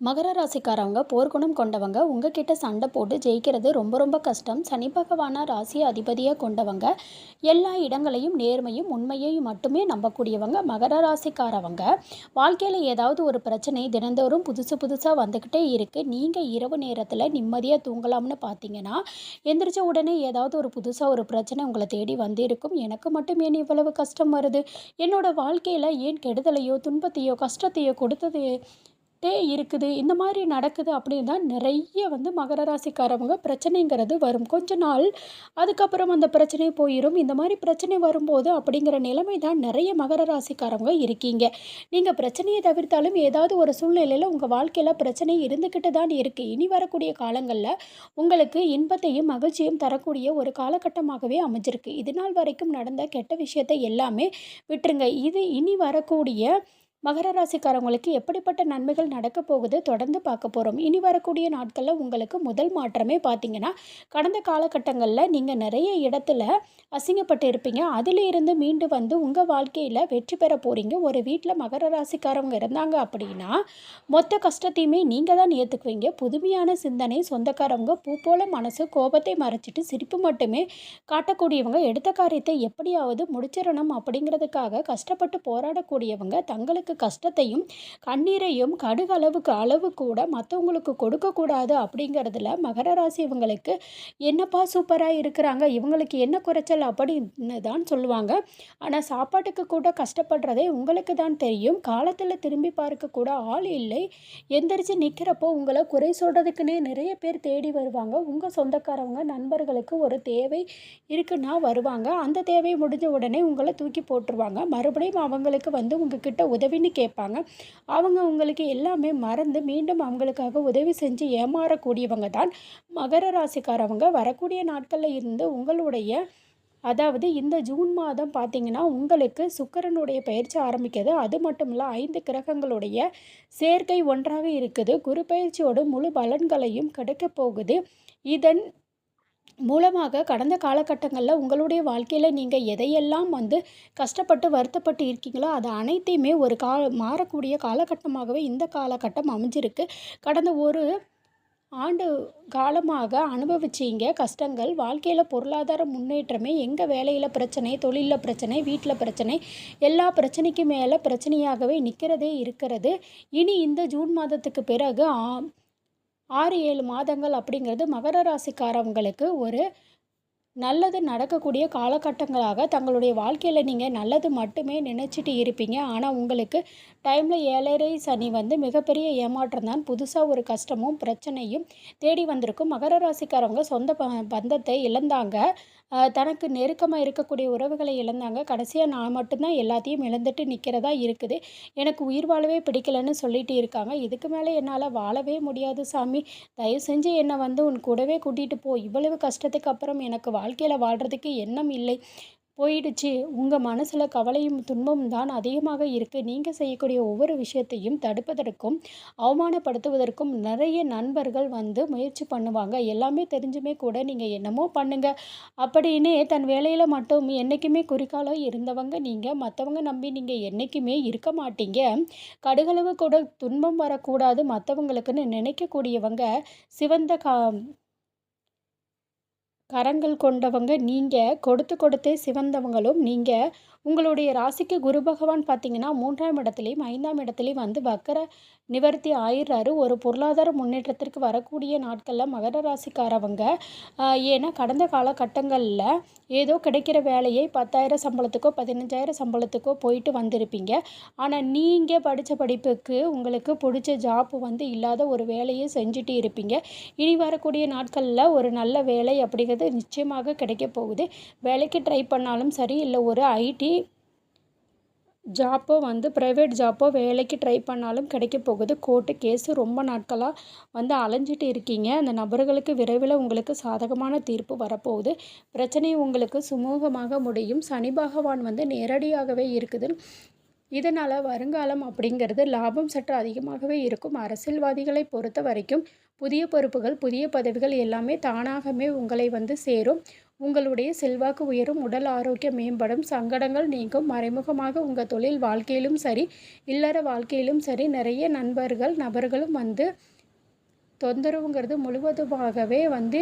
மகர ராசிக்காரவங்க போர்க்குணம் கொண்டவங்க உங்ககிட்ட சண்டை போட்டு ஜெயிக்கிறது ரொம்ப ரொம்ப கஷ்டம். சனி பகவான ராசி அதிபதியாக கொண்டவங்க எல்லா இடங்களையும் நேர்மையும் உண்மையையும் மட்டுமே நம்பக்கூடியவங்க மகர ராசிக்காரவங்க. வாழ்க்கையில் ஏதாவது ஒரு பிரச்சனை தினந்தோறும் புதுசு புதுசாக வந்துக்கிட்டே இருக்குது நீங்கள் இரவு நேரத்தில் நிம்மதியாக தூங்கலாம்னு பார்த்தீங்கன்னா எந்திரிச்ச உடனே ஏதாவது ஒரு புதுசாக ஒரு பிரச்சனை உங்களை தேடி வந்திருக்கும். எனக்கு மட்டும் ஏன் இவ்வளவு கஷ்டம் வருது? என்னோடய வாழ்க்கையில் ஏன் கெடுதலையோ துன்பத்தையோ கஷ்டத்தையோ கொடுத்தது டே இருக்குது. இந்த மாதிரி நடக்குது அப்படின்னு தான் நிறைய வந்து மகர ராசிக்காரவங்க பிரச்சனைங்கிறது வரும். கொஞ்ச நாள் அதுக்கப்புறம் அந்த பிரச்சனை போயிடும் இந்த மாதிரி பிரச்சனை வரும்போது அப்படிங்கிற நிலைமை தான் நிறைய மகர ராசிக்காரவங்க இருக்கீங்க. நீங்கள் பிரச்சனையை தவிர்த்தாலும் ஏதாவது ஒரு சூழ்நிலையில் உங்கள் வாழ்க்கையில் பிரச்சனை இருந்துக்கிட்டு தான் இருக்குது இனி வரக்கூடிய காலங்களில் உங்களுக்கு இன்பத்தையும் மகிழ்ச்சியும் தரக்கூடிய ஒரு காலகட்டமாகவே அமைஞ்சிருக்கு. இது நாள் வரைக்கும் நடந்த கெட்ட விஷயத்தை எல்லாமே விட்டுருங்க. இது இனி வரக்கூடிய மகர ராசிக்காரங்களுக்கு எப்படிப்பட்ட நன்மைகள் நடக்க போகுது தொடர்ந்து பார்க்க போகிறோம் இனி வரக்கூடிய நாட்களில் உங்களுக்கு முதல் மாற்றமே பார்த்தீங்கன்னா கடந்த காலகட்டங்களில் நீங்கள் நிறைய இடத்துல அசிங்கப்பட்டு இருப்பீங்க. அதிலிருந்து மீண்டு வந்து உங்கள் வாழ்க்கையில் வெற்றி பெற போகிறீங்க ஒரு வீட்டில் மகர ராசிக்காரவங்க இருந்தாங்க அப்படின்னா மொத்த கஷ்டத்தையுமே நீங்கள் தான் ஏற்றுக்குவீங்க புதுமையான சிந்தனை சொந்தக்காரவங்க பூ போல மனசு கோபத்தை மறைச்சிட்டு சிரிப்பு மட்டுமே காட்டக்கூடியவங்க எடுத்த காரியத்தை எப்படியாவது முடிச்சிடணும் அப்படிங்கிறதுக்காக கஷ்டப்பட்டு போராடக்கூடியவங்க தங்களுக்கு கஷ்டத்தையும் கண்ணீரையும் கடுகளவுக்கு அளவு கூட மற்றவங்களுக்கு கொடுக்கக்கூடாது அப்படிங்கிறதுல மகர ராசி இவங்களுக்கு என்னப்பா சூப்பராக இருக்கிறாங்க? இவங்களுக்கு என்ன குறைச்சல் அப்படின்னு தான் சொல்லுவாங்க. ஆனால் சாப்பாட்டுக்கு கூட கஷ்டப்படுறதே உங்களுக்கு தான் தெரியும். காலத்தில் திரும்பி பார்க்க கூட ஆள் இல்லை. எந்திரிச்சு நிற்கிறப்போ உங்களை குறை சொல்கிறதுக்குன்னே நிறைய பேர் தேடி வருவாங்க. உங்கள் சொந்தக்காரவங்க நண்பர்களுக்கு ஒரு தேவை இருக்குன்னா வருவாங்க. அந்த தேவை முடிஞ்ச உடனே உங்களை தூக்கி போட்டுருவாங்க. மறுபடியும் அவங்களுக்கு வந்து உங்ககிட்ட உதவின்னு கேட்பாங்க. அவங்க உங்களுக்கு எல்லாமே மறந்து மீண்டும் அவங்களுக்காக உதவி செஞ்சு ஏமாறக்கூடியவங்க தான் மகர ராசிக்காரவங்க. வரக்கூடிய நாட்களில் இருந்து உங்களுடைய அதாவது இந்த ஜூன் மாதம் பார்த்தீங்கன்னா உங்களுக்கு சுக்கிரனுடைய பயிற்சி ஆரம்பிக்கிறது அது மட்டும் இல்லை ஐந்து கிரகங்களுடைய சேர்க்கை ஒன்றாக இருக்குது. குரு பயிற்சியோட முழு பலன்களையும் கிடைக்க போகுது. இதன் மூலமாக கடந்த காலகட்டங்களில் உங்களுடைய வாழ்க்கையில் நீங்கள் எதையெல்லாம் வந்து கஷ்டப்பட்டு வருத்தப்பட்டு இருக்கீங்களோ அது அனைத்தையுமே ஒரு கா மாறக்கூடிய காலகட்டமாகவே இந்த காலகட்டம் அமைஞ்சிருக்கு. கடந்த ஒரு ஆண்டு காலமாக அனுபவிச்சீங்க கஷ்டங்கள் வாழ்க்கையில் பொருளாதார முன்னேற்றமே எங்கள் வேலையில் பிரச்சனை தொழிலில் பிரச்சனை வீட்டில் பிரச்சனை எல்லா பிரச்சனைக்கு மேலே பிரச்சனையாகவே நிற்கிறதே இருக்கிறது. இனி இந்த ஜூன் மாதத்துக்கு பிறகு ஆ ஆறு ஏழு மாதங்கள் அப்படிங்கிறது மகர ராசிக்காரவங்களுக்கு ஒரு நல்லது நடக்கக்கூடிய காலகட்டங்களாக தங்களுடைய வாழ்க்கையில் நீங்கள் நல்லது மட்டுமே நினச்சிட்டு இருப்பீங்க. ஆனால் உங்களுக்கு டைமில் ஏழரை சனி வந்து மிகப்பெரிய ஏமாற்றம் தான். புதுசாக ஒரு கஷ்டமும் பிரச்சனையும் தேடி வந்திருக்கும். மகர ராசிக்காரவங்க சொந்த ப பந்தத்தை இழந்தாங்க. தனக்கு நெருக்கமாக இருக்கக்கூடிய உறவுகளை இழந்தாங்க. கடைசியாக நான் மட்டும்தான் எல்லாத்தையும் இழந்துட்டு நிற்கிறதா இருக்குது. எனக்கு உயிர் வாழவே பிடிக்கலன்னு சொல்லிட்டு இருக்காங்க. இதுக்கு மேலே என்னால் வாழவே முடியாது சாமி. தயவு செஞ்சு என்னை வந்து உன் கூடவே கூட்டிகிட்டு போ. இவ்வளவு கஷ்டத்துக்கு அப்புறம் எனக்கு வாழ்க்கையில் வாழ்கிறதுக்கு எண்ணம் இல்லை. போயிடுச்சு. உங்கள் மனசில் கவலையும் துன்பமும் தான் அதிகமாக இருக்குது நீங்கள் செய்யக்கூடிய ஒவ்வொரு விஷயத்தையும் தடுப்பதற்கும் அவமானப்படுத்துவதற்கும் நிறைய நண்பர்கள் வந்து முயற்சி பண்ணுவாங்க. எல்லாமே தெரிஞ்சுமே கூட நீங்கள் என்னமோ பண்ணுங்கள் அப்படின்னு தன் வேலையில் மட்டும் என்றைக்குமே குறிக்காலம் இருந்தவங்க நீங்கள் மற்றவங்க நம்பி நீங்கள் என்றைக்குமே இருக்க மாட்டீங்க. கடுகளவு கூட துன்பம் வரக்கூடாது. மற்றவங்களுக்குன்னு நினைக்கக்கூடியவங்க சிவந்த கா கரங்கள் கொண்டவங்க நீங்கள் கொடுத்து கொடுத்தே சிவந்தவங்களும் நீங்கள் உங்களுடைய ராசிக்கு குரு பகவான் பார்த்தீங்கன்னா மூன்றாம் இடத்துலையும் ஐந்தாம் இடத்துலையும் வந்து வக்கர நிவர்த்தி ஆயிடுறாரு. ஒரு பொருளாதார முன்னேற்றத்திற்கு வரக்கூடிய நாட்களில் மகர ராசிக்காரவங்க ஏன்னா கடந்த காலகட்டங்களில் ஏதோ கிடைக்கிற வேலையை பத்தாயிரம் சம்பளத்துக்கோ பதினஞ்சாயிரம் சம்பளத்துக்கோ போயிட்டு வந்திருப்பீங்க. ஆனால் நீங்கள் படித்த படிப்புக்கு உங்களுக்கு பிடிச்ச ஜாப் வந்து இல்லாத ஒரு வேலையை செஞ்சுட்டு இருப்பீங்க. இனி வரக்கூடிய நாட்களில் ஒரு நல்ல வேலை அப்படிங்கிறது நிச்சயமாக கிடைக்க போகுது. வேலைக்கு ட்ரை பண்ணாலும் சரி இல்லை ஒரு ஐடி ஜாப்போ வந்து ப்ரைவேட் ஜாப்போ வேலைக்கு ட்ரை பண்ணாலும் கிடைக்க போகுது. கோர்ட்டு கேஸு ரொம்ப நாட்களாக வந்து அலைஞ்சிட்டு இருக்கீங்க. அந்த நபர்களுக்கு விரைவில் உங்களுக்கு சாதகமான தீர்ப்பு வரப்போகுது. பிரச்சனை உங்களுக்கு சுமூகமாக முடியும். சனி பகவான் வந்து நேரடியாகவே இருக்குது. இதனால் வருங்காலம் அப்படிங்கிறது லாபம் சற்று அதிகமாகவே இருக்கும். அரசியல்வாதிகளை பொறுத்த வரைக்கும் புதிய பொறுப்புகள் புதிய பதவிகள் எல்லாமே தானாகவே உங்களை வந்து சேரும். உங்களுடைய செல்வாக்கு உயரும் உடல் ஆரோக்கியம் மேம்படும் சங்கடங்கள் நீங்கும் மறைமுகமாக உங்கள் தொழில் வாழ்க்கையிலும் சரி இல்லற வாழ்க்கையிலும் சரி நிறைய நண்பர்கள் நபர்களும் வந்து தொந்தரவுங்கிறது முழுவதுமாகவே வந்து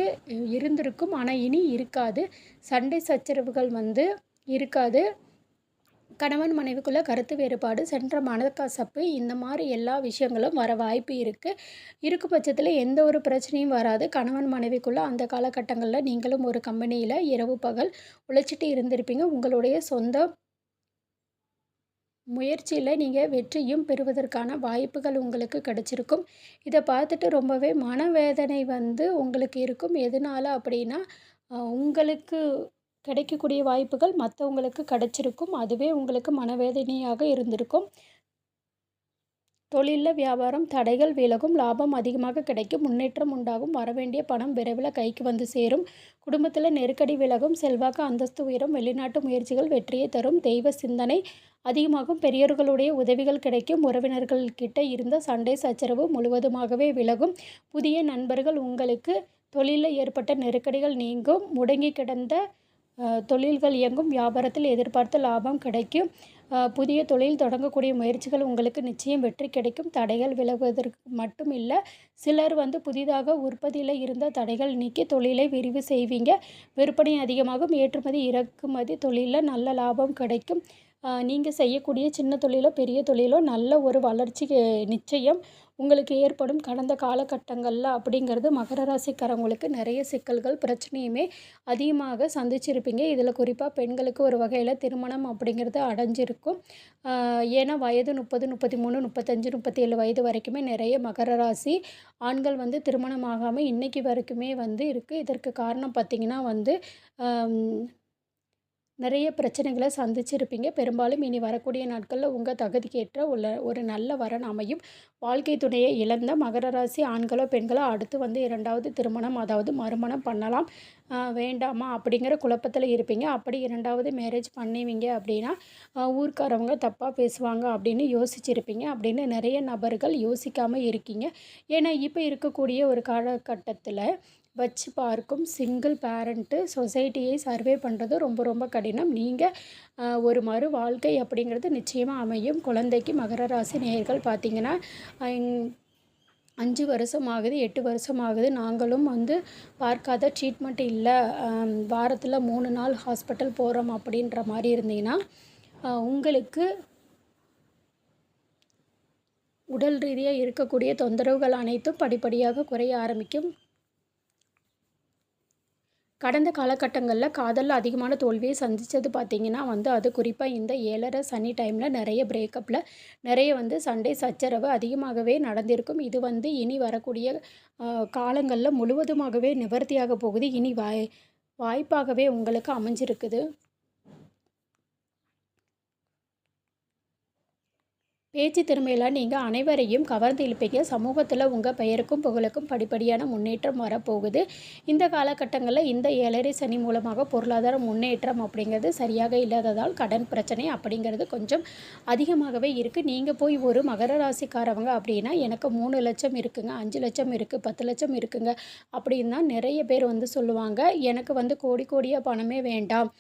இருந்திருக்கும். ஆனால் இனி இருக்காது. சண்டை சச்சரவுகள் வந்து இருக்காது. கணவன் மனைவிக்குள்ள கருத்து வேறுபாடு சென்ற மனக்கசப்பு இந்த மாதிரி எல்லா விஷயங்களும் வர வாய்ப்பு இருக்குது இருக்கும் பட்சத்தில் எந்த ஒரு பிரச்சனையும் வராது. கணவன் மனைவிக்குள்ளே அந்த காலகட்டங்களில் நீங்களும் ஒரு கம்பெனியில் இரவு பகல் உழைச்சிட்டு இருந்திருப்பீங்க. உங்களுடைய சொந்த முயற்சியில் நீங்கள் வெற்றியும் பெறுவதற்கான வாய்ப்புகள் உங்களுக்கு கிடைச்சிருக்கும். இதை பார்த்துட்டு ரொம்பவே மனவேதனை வந்து உங்களுக்கு இருக்கும். எதனால் அப்படின்னா உங்களுக்கு கிடைக்கக்கூடிய வாய்ப்புகள் மற்றவங்களுக்கு கிடைச்சிருக்கும். அதுவே உங்களுக்கு மனவேதனையாக இருந்திருக்கும். தொழிலில் வியாபாரம் தடைகள் விலகும் லாபம் அதிகமாக கிடைக்கும் முன்னேற்றம் உண்டாகும் வரவேண்டிய பணம் விரைவில் கைக்கு வந்து சேரும் குடும்பத்தில் நெருக்கடி விலகும் செல்வாக்கு அந்தஸ்து உயரும் வெளிநாட்டு முயற்சிகள் வெற்றியை தரும் தெய்வ சிந்தனை அதிகமாகும் பெரியோர்களுடைய உதவிகள் கிடைக்கும் உறவினர்கள்கிட்ட இருந்த சண்டை சச்சரவு முழுவதுமாகவே விலகும் புதிய நண்பர்கள் உங்களுக்கு தொழிலில் ஏற்பட்ட நெருக்கடிகள் நீங்கும் முடங்கி கிடந்த தொழில்கள் இயங்கும். வியாபாரத்தில் எதிர்பார்த்த லாபம் கிடைக்கும். புதிய தொழில் தொடங்கக்கூடிய முயற்சிகள் உங்களுக்கு நிச்சயம் வெற்றி கிடைக்கும். தடைகள் விலகுவதற்கு மட்டும் இல்லை சிலர் வந்து புதிதாக உற்பத்தியில் இருந்த தடைகள் நீக்கி தொழிலை விரிவு செய்வீங்க. விற்பனை அதிகமாகும். ஏற்றுமதி இறக்குமதி தொழிலில் நல்ல லாபம் கிடைக்கும். நீங்கள் செய்யக்கூடிய சின்ன தொழிலோ பெரிய தொழிலோ நல்ல ஒரு வளர்ச்சி நிச்சயம் உங்களுக்கு ஏற்படும். கடந்த காலகட்டங்களில் அப்படிங்கிறது மகர ராசிக்காரங்களுக்கு நிறைய சிக்கல்கள் பிரச்சனையுமே அதிகமாக சந்திச்சிருப்பீங்க. இதில் குறிப்பாக பெண்களுக்கு ஒரு வகையில் திருமணம் அப்படிங்கிறது அடைஞ்சிருக்கும். ஏன்னா வயது முப்பது முப்பத்தி மூணு முப்பத்தஞ்சு முப்பத்தி ஏழு வயது வரைக்குமே நிறைய மகர ராசி ஆண்கள் வந்து திருமணம் ஆகாமல் இன்றைக்கி வரைக்குமே வந்து இருக்குது இதற்கு காரணம் பார்த்திங்கன்னா வந்து நிறைய பிரச்சனைகளை சந்திச்சிருப்பீங்க. பெரும்பாலும் இனி வரக்கூடிய நாட்களில் உங்கள் தகுதிக்கேற்ற உள்ள ஒரு நல்ல வரன் அமையும் வாழ்க்கை துணையை இழந்த மகர ராசி ஆண்களோ பெண்களோ அடுத்து வந்து இரண்டாவது திருமணம் அதாவது மறுமணம் பண்ணலாம். வேண்டாமா? அப்படிங்கிற குழப்பத்தில் இருப்பீங்க. அப்படி இரண்டாவது மேரேஜ் பண்ணுவீங்க அப்படின்னா ஊர்க்காரவங்க தப்பாக பேசுவாங்க அப்படின்னு யோசிச்சிருப்பீங்க. அப்படின்னு நிறைய நபர்கள் யோசிக்காமல் இருக்கீங்க. ஏன்னா இப்போ இருக்கக்கூடிய ஒரு காலகட்டத்தில் வச்சு பார்க்கும் சிங்கிள் பேரண்ட்டு சொசைட்டியை சர்வே பண்ணுறது ரொம்ப ரொம்ப கடினம். நீங்கள் ஒரு மறு வாழ்க்கை அப்படிங்கிறது நிச்சயமாக அமையும். குழந்தைக்கு மகர ராசி நேயர்கள் பார்த்திங்கன்னா அஞ்சு வருஷம் ஆகுது எட்டு வருஷம் ஆகுது நாங்களும் வந்து பார்க்காத ட்ரீட்மெண்ட் இல்லை. வாரத்தில் மூணு நாள் ஹாஸ்பிட்டல் போகிறோம் அப்படின்ற மாதிரி இருந்தீங்கன்னா உங்களுக்கு உடல் ரீதியாக இருக்கக்கூடிய தொந்தரவுகள் அனைத்தும் படிப்படியாக குறைய ஆரம்பிக்கும். கடந்த காலகட்டங்களில் காதலில் அதிகமான தோல்வியை சந்தித்தது பார்த்திங்கன்னா வந்து அது குறிப்பாக இந்த ஏழரை சனி டைமில் நிறைய பிரேக்கப்பில் நிறைய வந்து சண்டை சச்சரவு அதிகமாகவே நடந்திருக்கும். இது வந்து இனி வரக்கூடிய காலங்களில் முழுவதுமாகவே நிவர்த்தியாக போகுது. இனி வாய் வாய்ப்பாகவே உங்களுக்கு அமைஞ்சிருக்குது. பேச்சு திறமையில் நீங்கள் அனைவரையும் கவர்ந்து இழுப்பீங்க. சமூகத்தில் உங்கள் பெயருக்கும் புகழுக்கும் படிப்படியான முன்னேற்றம் வரப்போகுது. இந்த காலகட்டங்களில் இந்த ஏழரை சனி மூலமாக பொருளாதார முன்னேற்றம் அப்படிங்கிறது சரியாக இல்லாததால் கடன் பிரச்சனை அப்படிங்கிறது கொஞ்சம் அதிகமாகவே இருக்குது நீங்கள் போய் ஒரு மகர ராசிக்காரவங்க அப்படின்னா எனக்கு மூணு லட்சம் இருக்குங்க அஞ்சு லட்சம் இருக்குது பத்து லட்சம் இருக்குங்க அப்படின்னு தான் நிறைய பேர் வந்து சொல்லுவாங்க. எனக்கு வந்து கோடி கோடியாக பணமே வேண்டாம்.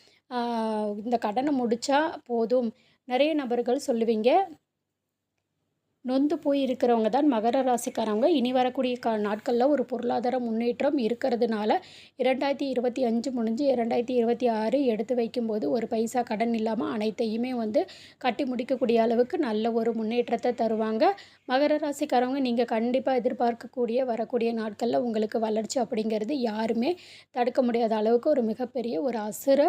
இந்த கடனை முடித்தா போதும். நிறைய நபர்கள் சொல்லுவீங்க. நொந்து போய் இருக்கிறவங்க தான் மகர ராசிக்காரவங்க இனி வரக்கூடிய கா நாட்களில் ஒரு பொருளாதார முன்னேற்றம் இருக்கிறதுனால இரண்டாயிரத்தி இருபத்தி அஞ்சு முடிஞ்சு இரண்டாயிரத்தி இருபத்தி ஆறு எடுத்து வைக்கும்போது ஒரு பைசா கடன் இல்லாமல் அனைத்தையுமே வந்து கட்டி முடிக்கக்கூடிய அளவுக்கு நல்ல ஒரு முன்னேற்றத்தை தருவாங்க. மகர ராசிக்காரவங்க நீங்கள் கண்டிப்பாக எதிர்பார்க்கக்கூடிய வரக்கூடிய நாட்களில் உங்களுக்கு வளர்ச்சி அப்படிங்கிறது யாருமே தடுக்க முடியாத அளவுக்கு ஒரு மிகப்பெரிய ஒரு அசுர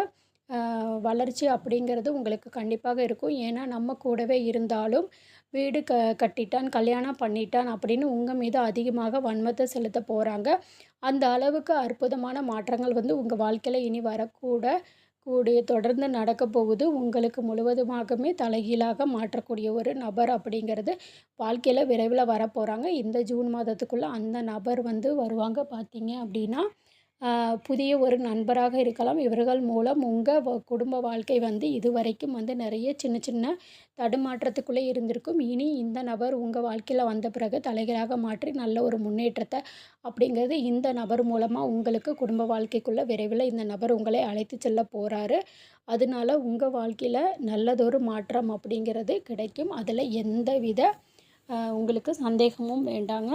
வளர்ச்சி அப்படிங்கிறது உங்களுக்கு கண்டிப்பாக இருக்கும். ஏன்னா நம்ம கூடவே இருந்தாலும் வீடு க கட்டிட்டான் கல்யாணம் பண்ணிட்டான் அப்படின்னு உங்கள் மீது அதிகமாக வன்மத்தை செலுத்த போகிறாங்க அந்த அளவுக்கு அற்புதமான மாற்றங்கள் வந்து உங்கள் வாழ்க்கையில் இனி வரக்கூட கூடிய தொடர்ந்து நடக்க போகுது. உங்களுக்கு முழுவதுமாகவே தலைகீழாக மாற்றக்கூடிய ஒரு நபர் அப்படிங்கிறது வாழ்க்கையில் விரைவில் வரப்போகிறாங்க இந்த ஜூன் மாதத்துக்குள்ளே அந்த நபர் வந்து வருவாங்க பார்த்தீங்க அப்படின்னா. புதிய ஒரு நண்பராக இருக்கலாம். இவர்கள் மூலம் உங்கள் குடும்ப வாழ்க்கை வந்து இதுவரைக்கும் வந்து நிறைய சின்ன சின்ன தடுமாற்றத்துக்குள்ளே இருந்திருக்கும். இனி இந்த நபர் உங்கள் வாழ்க்கையில் வந்த பிறகு தலைகளாக மாற்றி நல்ல ஒரு முன்னேற்றத்தை அப்படிங்கிறது இந்த நபர் மூலமாக உங்களுக்கு குடும்ப வாழ்க்கைக்குள்ளே விரைவில் இந்த நபர் உங்களை அழைத்து செல்ல போகிறாரு அதனால உங்கள் வாழ்க்கையில் நல்லதொரு மாற்றம் அப்படிங்கிறது கிடைக்கும். அதில் எந்த வித உங்களுக்கு சந்தேகமும் வேண்டாங்க.